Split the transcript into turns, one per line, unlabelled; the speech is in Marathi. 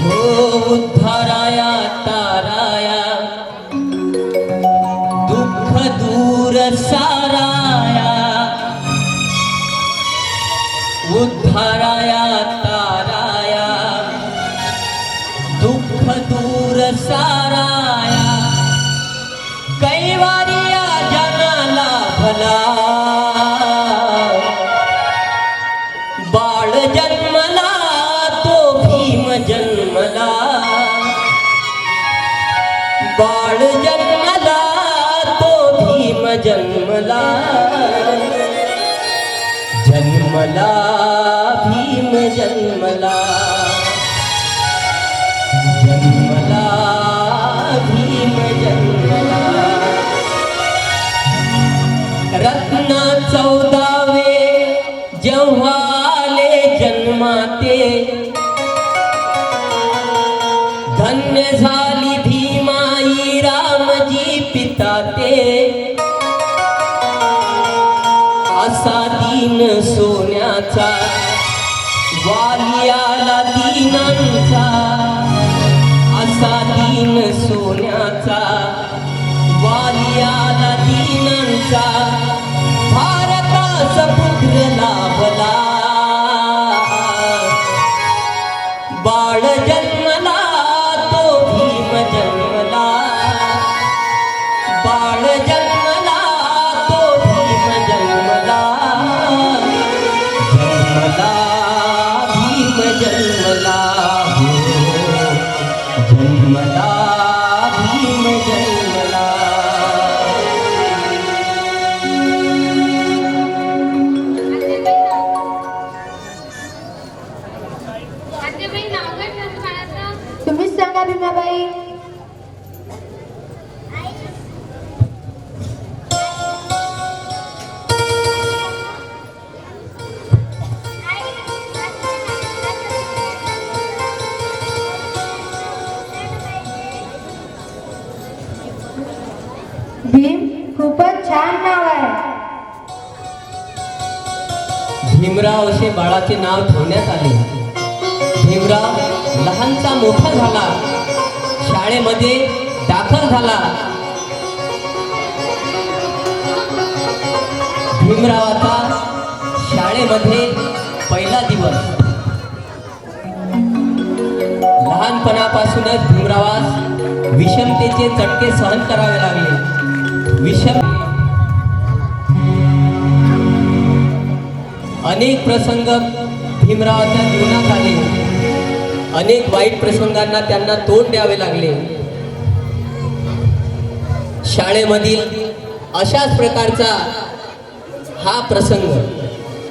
हो उद्धाराया ताराया दुःख दूर साराया। उद्धाराया ताराया दुःख दूर साराया। कैवारिया जनाला भला। बाळ जन्मला बाळ जन्मला तो भीम जन्मला. जन्मला भीम जन्मला. जन्मला भीम जन्मला. रत्ना चौदावे जेव्हा आले जन्माते. धन्य झाले असा दीन सोन्याचा वालियाला दीनांचा. असा दीन सोन्याचा वालियाला दीनांचा. जन्मला भीम जन्मला
तुम्हीच सांगा भीमाबाई भीम खूपच छान नाव आहे.
भीमराव असे बाळाचे नाव ठेवण्यात आले. भीमराव लहानचा मोठा झाला. शाळेमध्ये दाखल झाला. भीमरावाचा शाळेमध्ये पहिला दिवस. लहानपणापासूनच भीमरावास विषमतेचे चटके सहन करावे लागले. विषम अनेक प्रसंग भीमरावाच्या जीवनात आले. अनेक वाईट प्रसंगांना त्यांना तोंड द्यावे लागले. शाळेमधील अशाच प्रकारचा हा प्रसंग.